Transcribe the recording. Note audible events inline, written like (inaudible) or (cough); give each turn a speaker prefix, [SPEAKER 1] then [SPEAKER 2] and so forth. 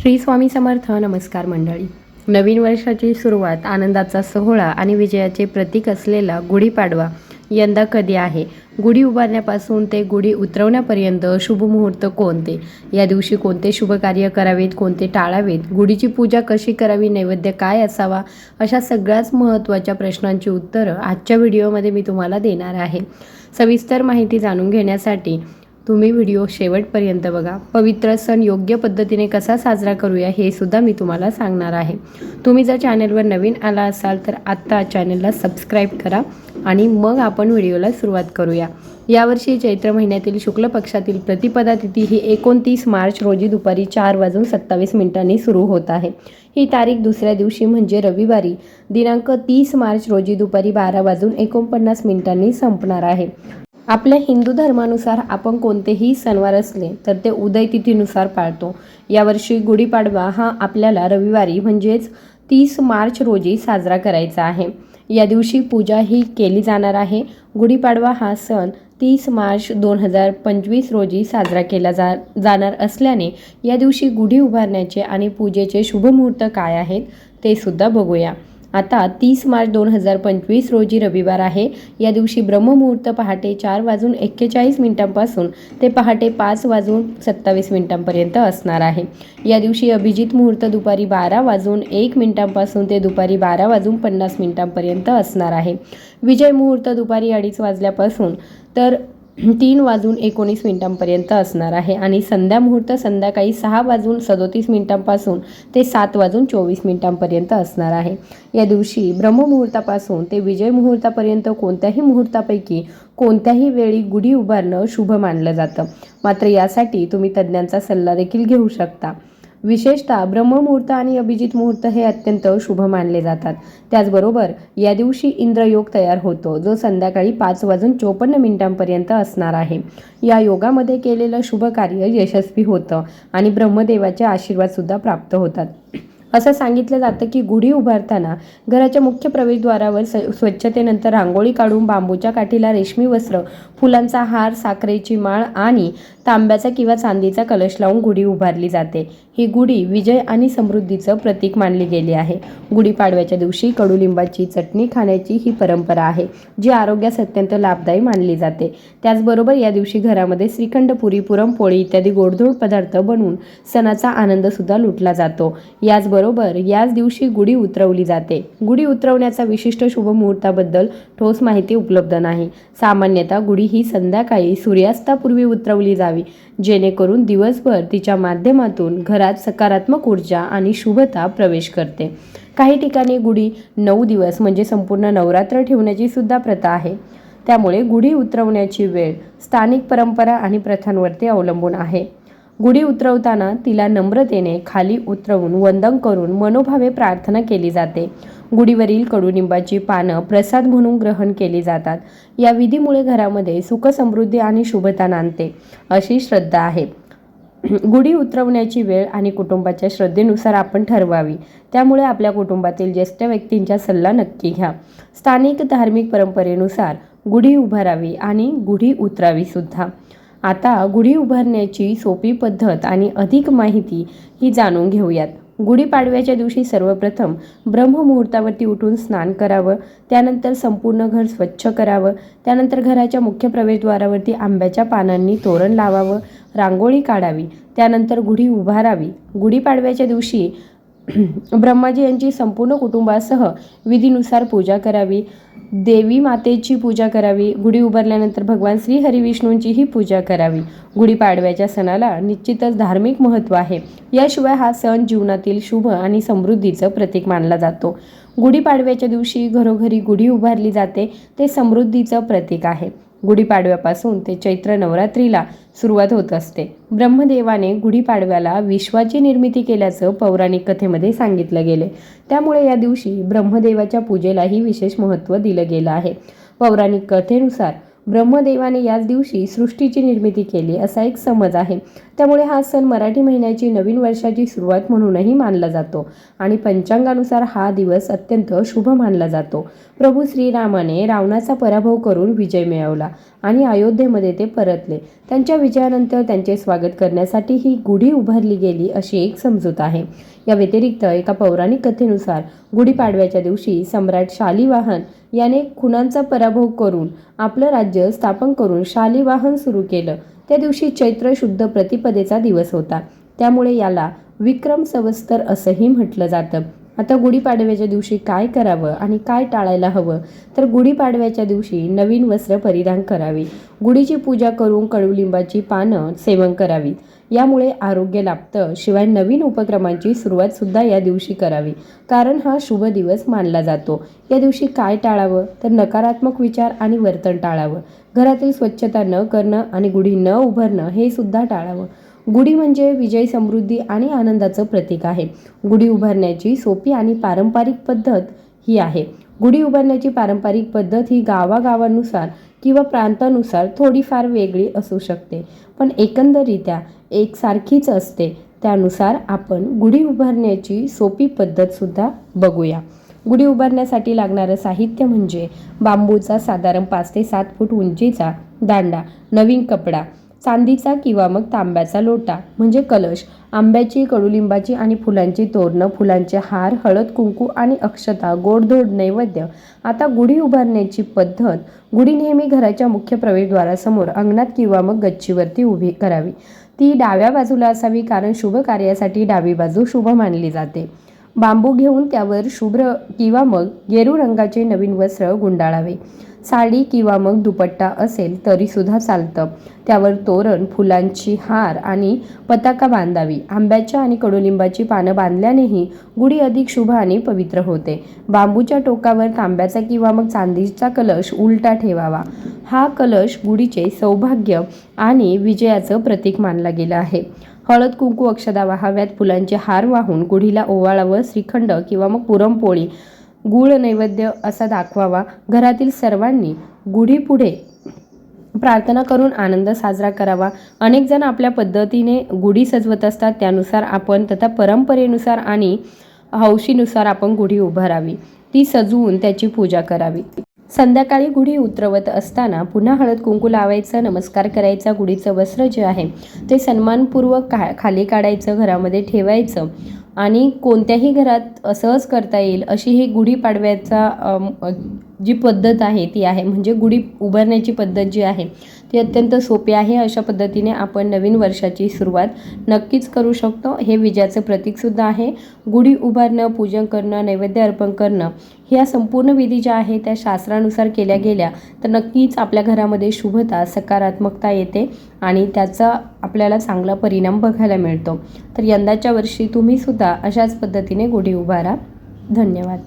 [SPEAKER 1] श्री स्वामी समर्थ नमस्कार मंडळी. नवीन वर्षाची सुरुवात आनंदाचा सोहळा आणि विजयाचे प्रतीक असलेला गुढीपाडवा यंदा कधी आहे? गुढी उभारण्यापासून ते गुढी उतरवण्यापर्यंत शुभ मुहूर्त कोणते? या दिवशी कोणते शुभ कार्य करावेत कोणते टाळावेत? गुढीची पूजा कशी करावी नैवेद्य काय असावा? अशा सगळ्याच महत्त्वाच्या प्रश्नांची उत्तरं आजच्या व्हिडिओमध्ये मी तुम्हाला देणार आहे. सविस्तर माहिती जाणून घेण्यासाठी तुम्ही व्हिडिओ शेवटपर्यंत बघा. पवित्र सण योग्य पद्धतीने कसा साजरा करूया हे सुद्धा मी तुम्हाला सांगणार आहे. तुम्ही जर चॅनलवर नवीन आला असाल तर आत्ता चॅनलला सबस्क्राईब करा आणि मग आपण व्हिडिओला सुरुवात करूया. यावर्षी चैत्र महिन्यातील शुक्ल पक्षातील प्रतिपदा तिथी ही एकोणतीस मार्च रोजी दुपारी चार वाजून सत्तावीस मिनिटांनी सुरू होत आहे. ही तारीख दुसऱ्या दिवशी म्हणजे रविवारी दिनांक तीस मार्च रोजी दुपारी बारा वाजून एकोणपन्नास मिनिटांनी संपणार आहे. आपल्या हिंदू धर्मानुसार आपण कोणतेही सणवार असले तर ते उदय तिथीनुसार पाळतो. यावर्षी गुढीपाडवा हा आपल्याला रविवारी म्हणजेच तीस मार्च रोजी साजरा करायचा आहे. या दिवशी पूजा ही केली जाणार आहे. गुढीपाडवा हा सण तीस मार्च दोन हजार पंचवीस रोजी साजरा केला जा जाणार असल्याने या दिवशी गुढी उभारण्याचे आणि पूजेचे शुभ मुहूर्त काय आहेत ते सुद्धा बघूया. आता तीस मार्च दोन हजार पंचवीस रोजी रविवार आहे. या दिवशी ब्रह्ममुहूर्त पहाटे चार वाजून एक्केचाळीस मिनिटांपासून ते पहाटे पाच वाजून सत्तावीस मिनिटांपर्यंत असणार आहे. या दिवशी अभिजित मुहूर्त दुपारी बारा वाजून एक मिनिटांपासून ते दुपारी बारा वाजून पन्नास मिनिटांपर्यंत असणार आहे. विजय मुहूर्त दुपारी अडीच वाजल्यापासून तर तीन वाजून एकोणीस मिनिटांपर्यंत असणार आहे आणि संध्या मुहूर्त संध्याकाळी सहा वाजून सदोतीस मिनिटांपासून ते सात वाजून चोवीस मिनिटांपर्यंत असणार आहे. या दिवशी ब्रह्ममुहूर्तापासून ते विजय मुहूर्तापर्यंत कोणत्याही मुहूर्तापैकी कोणत्याही वेळी गुढी उभारणं शुभ मानलं जातं. मात्र यासाठी तुम्ही तज्ज्ञांचा सल्ला देखील घेऊ शकता. विशेषतः ब्रह्ममुहूर्त आणि अभिजित मुहूर्त हे अत्यंत शुभ मानले जातात. त्याचबरोबर या दिवशी इंद्रयोग तयार होतो जो संध्याकाळी पाच वाजून चोपन्न मिनिटांपर्यंत असणार आहे. या योगामध्ये केलेलं शुभ कार्य यशस्वी होतं आणि ब्रह्मदेवाचे आशीर्वादसुद्धा प्राप्त होतात. असं सांगितलं जातं की गुढी उभारताना घराच्या मुख्य प्रवेशद्वारावर स स्वच्छतेनंतर रांगोळी काढून बांबूच्या काठीला रेशमी वस्त्र फुलांचा हार साखरेची माळ आणि तांब्याचा किंवा चांदीचा कलश लावून गुढी उभारली जाते. ही गुढी विजय आणि समृद्धीचं प्रतीक मानली गेली आहे. गुढीपाडव्याच्या दिवशी कडुलिंबाची चटणी खाण्याची ही परंपरा आहे जी आरोग्यास अत्यंत लाभदायी मानली जाते. त्याचबरोबर या दिवशी घरामध्ये श्रीखंड पुरी पुरणपोळी इत्यादी गोडधोड पदार्थ बनवून सणाचा आनंदसुद्धा लुटला जातो. याचबरोबर याच दिवशी गुढी उतरवली जाते. गुढी उतरवण्याचा विशिष्ट शुभ मुहूर्ताबद्दल ठोस माहिती उपलब्ध नाही. सामान्यतः गुढी ही संध्याकाळी सूर्यास्तापूर्वी उतरवली जावी जेणेकरून दिवसभर तिच्या माध्यमातून घरात सकारात्मक ऊर्जा आणि शुभता प्रवेश करते. काही ठिकाणी गुढी नऊ दिवस म्हणजे संपूर्ण नवरात्र ठेवण्याची सुद्धा प्रथा आहे. त्यामुळे गुढी उतरवण्याची वेळ स्थानिक परंपरा आणि प्रथांवरती अवलंबून आहे. गुढी उतरवताना तिला नम्रतेने खाली उतरवून वंदन करून मनोभावे प्रार्थना केली जाते. गुढीवरील कडुनिंबाची पानं प्रसाद म्हणून ग्रहण केली जातात. या विधीमुळे घरामध्ये सुख समृद्धी आणि शुभता नांदते अशी श्रद्धा आहे. गुढी उतरवण्याची वेळ आणि कुटुंबाच्या श्रद्धेनुसार आपण ठरवावी. त्यामुळे आपल्या कुटुंबातील ज्येष्ठ व्यक्तींचा सल्ला नक्की घ्या. स्थानिक धार्मिक परंपरेनुसार गुढी उभारावी आणि गुढी उतरावी सुद्धा. आता गुढी उभारण्याची सोपी पद्धत आणि अधिक माहिती ही जाणून घेऊयात. गुढीपाडव्याच्या दिवशी सर्वप्रथम ब्रह्ममुहूर्तावरती उठून स्नान करावं त्यानंतर संपूर्ण घर स्वच्छ करावं त्यानंतर घराच्या मुख्य प्रवेशद्वारावरती आंब्याच्या पानांनी तोरण लावावं रांगोळी काढावी त्यानंतर गुढी उभारावी. गुढीपाडव्याच्या दिवशी (clears throat) ब्रह्माजी यांची संपूर्ण कुटुंबासह विधीनुसार पूजा करावी. देवी मातेची पूजा करावी. गुढी उभारल्यानंतर भगवान श्री हरिविष्णूंचीही पूजा करावी. गुढीपाडव्याच्या सणाला निश्चितच धार्मिक महत्त्व आहे. याशिवाय हा सण जीवनातील शुभ आणि समृद्धीचं प्रतीक मानला जातो. गुढीपाडव्याच्या दिवशी घरोघरी गुढी उभारली जाते. ते समृद्धीचं प्रतीक आहे. गुढीपाडव्यापासून ते चैत्र नवरात्रीला सुरुवात होत असते. ब्रह्मदेवाने गुढीपाडव्याला विश्वाची निर्मिती केल्याचं पौराणिक कथेमध्ये सांगितलं गेले. त्यामुळे या दिवशी ब्रह्मदेवाच्या पूजेलाही विशेष महत्त्व दिलं गेलं आहे. पौराणिक कथेनुसार ब्रह्मदेवाने याच दिवशी सृष्टीची निर्मिती केली असा एक समज आहे. त्यामुळे हा सण मराठी महिन्याची नवीन वर्षाची सुरुवात म्हणूनही मानला जातो आणि पंचांगानुसार हा दिवस अत्यंत शुभ मानला जातो. प्रभू श्रीरामाने रावणाचा पराभव करून विजय मिळवला आणि अयोध्येमध्ये ते परतले. त्यांच्या विजयानंतर त्यांचे स्वागत करण्यासाठी ही गुढी उभारली गेली अशी एक समजूत आहे. या व्यतिरिक्त एका पौराणिक कथेनुसार गुढीपाडव्याच्या दिवशी सम्राट शालिवाहन याने खुनांचा पराभव करून आपलं राज्य स्थापन करून शालिवाहन सुरू केलं. त्या दिवशी चैत्र शुद्ध प्रतिपदेचा दिवस होता. त्यामुळे याला विक्रम सवस्तर असंही म्हटलं जातं. आता गुढीपाडव्याच्या दिवशी काय करावं आणि काय टाळायला हवं? तर गुढीपाडव्याच्या दिवशी नवीन वस्त्र परिधान करावी. गुढीची पूजा करून कडुलिंबाची पानं सेवन करावीत. यामुळे आरोग्य लाभतं. शिवाय नवीन उपक्रमांची सुरुवात सुद्धा या दिवशी करावी. कारण हा शुभ दिवस मानला जातो. या दिवशी काय टाळावं? तर नकारात्मक विचार आणि वर्तन टाळावं. घरातील स्वच्छता न करणं आणि गुढी न उभारणं हे सुद्धा टाळावं. गुढी म्हणजे विजय समृद्धी आणि आनंदाचं प्रतीक आहे. गुढी उभारण्याची सोपी आणि पारंपरिक पद्धत ही आहे. गुढी उभारण्याची पारंपरिक पद्धत ही गावागावानुसार किंवा प्रांतानुसार थोडीफार वेगळी असू शकते. पण एकंदरीत्या एकसारखीच असते. त्यानुसार आपण गुढी उभारण्याची सोपी पद्धतसुद्धा बघूया. गुढी उभारण्यासाठी लागणारं साहित्य म्हणजे बांबूचा साधारण पाच ते सात फूट उंचीचा दांडा नवीन कपडा चांदीचा किंवा मग तांब्याचा लोटा म्हणजे कलश. आंब्याची कडुलिंबाची आणि फुलांची तोरणं फुलांचे हार हळद कुंकू आणि अक्षता गोडधोड नैवेद्य. आता गुढी उभारण्याची पद्धत गुढी नेहमी घराच्या मुख्य प्रवेशद्वारासमोर अंगणात किंवा मग गच्चीवरती उभी करावी. ती डाव्या बाजूला असावी कारण शुभ कार्यासाठी डावी बाजू शुभ मानली जाते. बांबू घेऊन त्यावर शुभ्र किंवा मग गेरू रंगाचे नवीन वस्त्र गुंडाळावे. साडी किंवा मग दुपट्टा असेल तरीसुद्धा चालतं. त्यावर तोरण फुलांची हार आणि पताका बांधावी. आंब्याच्या आणि कडुलिंबाची पानं बांधल्यानेही गुढी अधिक शुभ आणि पवित्र होते. बांबूच्या टोकावर तांब्याचा किंवा मग चांदीचा कलश उलटा ठेवावा. हा कलश गुढीचे सौभाग्य आणि विजयाचं प्रतीक मानला गेलं आहे. हळद कुंकू अक्षदा वाहाव्यात फुलांचे हार वाहून गुढीला ओवाळावं श्रीखंड किंवा मग पुरणपोळी गुळ नैवेद्य असा दाखवावा. घरातील सर्वांनी गुढीपुढे प्रार्थना करून आनंद साजरा करावा. अनेक जण आपल्या पद्धतीने गुढी सजवत असतात. त्यानुसार आपण तथा परंपरेनुसार आणि हौशीनुसार आपण गुढी उभारावी. ती सजवून त्याची पूजा करावी. संध्याकाळी गुढी उतरवत असताना पुन्हा हळद कुंकू लावायचा नमस्कार करायचा गुढीचं वस्त्र जे आहे ते सन्मानपूर्वक का खाली काढायचं घरामध्ये ठेवायचं. आणि कोणत्याही घरात सहज करता येईल अशी ही गुढीपाडव्याचा जी पद्धत आहे ती आहे. म्हणजे गुढी उभारण्याची पद्धत जी आहे ती अत्यंत सोपी आहे. अशा पद्धतीने आपण नवीन वर्षाची सुरुवात नक्कीच करू शकतो. हे विजयाचं प्रतीकसुद्धा आहे. गुढी उभारणं पूजन करणं नैवेद्य अर्पण करणं ह्या संपूर्ण विधी ज्या आहे त्या शास्त्रानुसार केल्या गेल्या तर नक्कीच आपल्या घरामध्ये शुभता सकारात्मकता येते आणि त्याचा आपल्याला चांगला परिणाम बघायला मिळतो. तर यंदाच्या वर्षी तुम्हीसुद्धा अशाच पद्धतीने गुढी उभारा. धन्यवाद.